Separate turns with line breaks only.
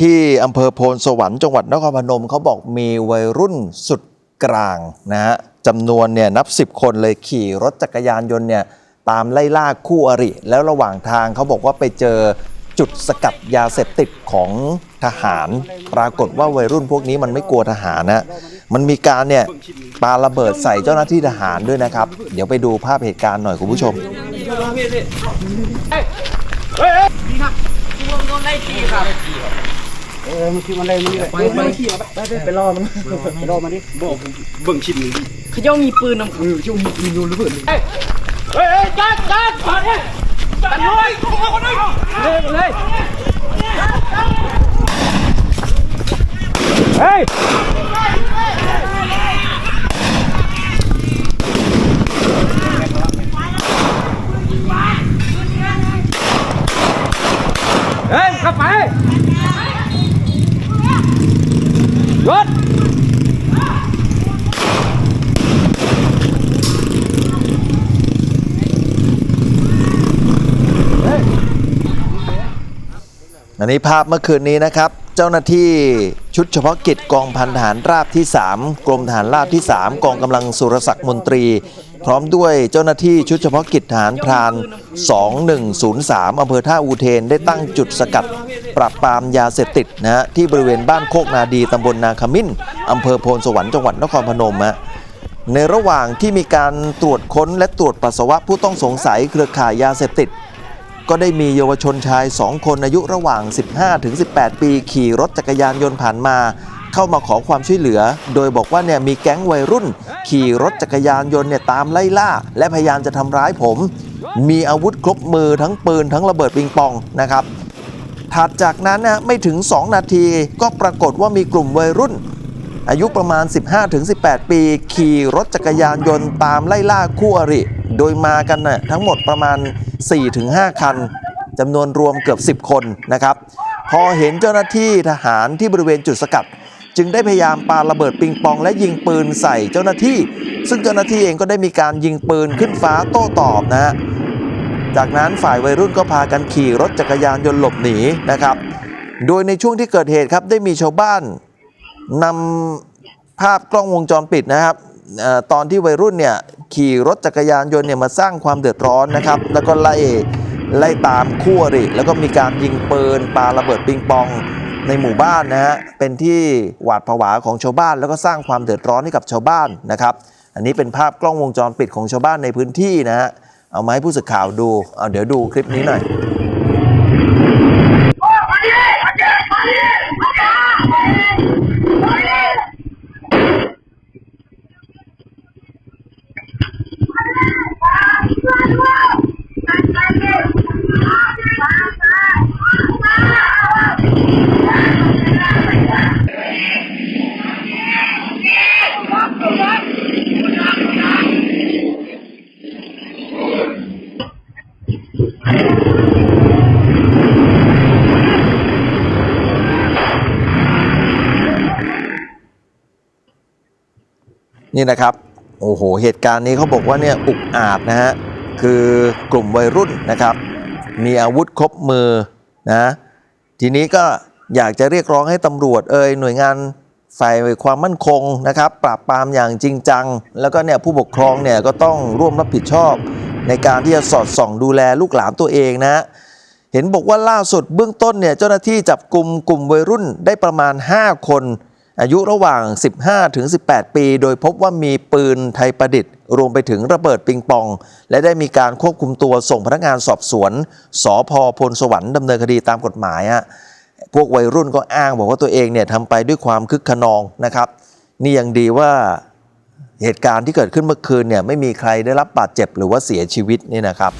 ที่อำเภอโพนสวรรค์จังหวัดนครพนมเขาบอกมีวัยรุ่นสุดกลางนะฮะจำนวนเนี่ยนับ 10 คนเลยขี่รถจักรยานยนต์เนี่ยตามไล่ล่าคู่อริ แล้วระหว่างทางเขาบอกว่าไปเจอจุดสกัดยาเสพติดของทหาร ปรากฏว่าวัยรุ่นพวกนี้มันไม่กลัวทหารนะมันมีการเนี่ยปาระเบิดใส่เจ้าหน้าที่ทหารด้วยนะครับ เดี๋ยวไปดูภาพเหตุการณ์หน่อยคุณผู้ชม
เออมันคือมันได้มันนี่แหละไปไปไปไปไปรอมันไปรอมันดิบอกเบิ่งชิม
เขาเจ้ามีปืนนำ
เออช่วงมีมีนูนหรือเปล่า
เฮ้ยจัดจัดขอเนี่ยจัดเลยเลยเลยเฮ้ยเฮ้ยเข้าไป รถ
อันนี้ภาพเมื่อคืนนี้นะครับ เจ้าหน้าที่ชุดเฉพาะกิจกองพันฐานราบที่ 3 กรมฐานราบที่ 3 กองกำลังสุรศักดิ์มนตรี พร้อมด้วยเจ้าหน้าที่ชุดเฉพาะกิจทหารพราน 2103อำเภอท่าอูเทนได้ตั้งจุดสกัด ปราบปรามยาเสพติดนะฮะที่บริเวณบ้านโคกนาดีตำบลนาขมิ้นอำเภอโพนสวรรค์จังหวัดนครพนมฮะในระหว่างที่มีการตรวจค้นและตรวจปัสสาวะผู้ต้องสงสัยเครือข่ายยาเสพติด ก็ได้มีเยาวชนชาย 2 คนอายุระหว่าง 15-18 ปี ขี่รถจักรยานยนต์ผ่านมา เข้ามาขอความช่วยเหลือ โดยบอกว่าเนี่ยมีแก๊งวัยรุ่น ขี่รถจักรยานยนต์เนี่ยตามไล่ล่า และพยายามจะทำร้ายผม มีอาวุธครบมือทั้งปืนทั้งระเบิดปิงปองนะครับถัดจากนั้นนะไม่ถึง 2 นาทีก็ปรากฏว่ามีกลุ่มวัยรุ่น อายุประมาณ 15-18 ปี ขี่รถจักรยานยนต์ตามไล่ล่าคู่อริ โดยมากันนะ่ะทั้งหมดประมาณ 4-5 คันจำนวนรวมเกือบ 10 คนนะครับ พอเห็นเจ้าหน้าที่ทหารที่บริเวณจุดสกัด จึงได้พยายามปาระเบิดปิงปองและยิงปืนใส่เจ้าหน้าที่ ซึ่งเจ้าหน้าที่เองก็ได้มีการยิงปืนขึ้นฟ้าโต้ตอบนะฮะจากนั้นฝ่ายวัยรุ่นก็พากันขี่รถจักรยานยนต์หลบหนีนะครับ โดยในช่วงที่เกิดเหตุครับได้มีชาวบ้านนำภาพกล้องวงจรปิดนะครับตอนที่วัยรุ่นเนี่ยขี่รถจักรยานยนต์เนี่ยมาสร้างความเดือดร้อนนะครับ แล้วก็ไล่ไล่ตามคู่อริแล้วก็มีการยิงปืนปาระเบิดปิงปอง ในหมู่บ้านนะฮะเป็นที่หวาดผวาของชาวบ้าน แล้วก็สร้างความเดือดร้อนให้กับชาวบ้านนะครับ อันนี้เป็นภาพกล้องวงจรปิดของชาวบ้านในพื้นที่นะฮะเอามาให้ผู้สื่อข่าวดูเอาเดี๋ยวดูคลิปนี้หน่อย นี่นะครับ โอ้โห เหตุการณ์นี้เขาบอกว่าเนี่ยอุกอาจนะฮะ คือกลุ่มวัยรุ่นนะครับ มีอาวุธครบมือนะ ทีนี้ก็อยากจะเรียกร้องให้ตำรวจเอ่ยหน่วยงานฝ่ายความมั่นคงนะครับ ปราบปรามอย่างจริงจัง แล้วก็เนี่ยผู้ปกครองเนี่ยก็ต้องร่วมรับผิดชอบ ในการที่จะสอดส่องดูแลลูกหลานตัวเองนะ เห็นบอกว่าล่าสุดเบื้องต้นเนี่ยเจ้าหน้าที่จับกลุ่มกลุ่มวัยรุ่นได้ประมาณ 5 คน อายุระหว่าง 15 ถึง 18 ปี โดยพบว่ามีปืนไทยประดิษฐ์ รวมไปถึงระเบิดปิงปอง และได้มีการควบคุมตัวส่งพนักงานสอบสวนสพพลสวรรค์ดำเนินคดีตามกฎหมายฮะพวกวัยรุ่นก็อ้างบอกว่าตัวเองเนี่ยทำไปด้วยความคึกขนองนะครับ นี่ยังดีว่าเหตุการณ์ที่เกิดขึ้นเมื่อคืนเนี่ยไม่มีใครได้รับบาดเจ็บหรือว่าเสียชีวิตนี่นะครับ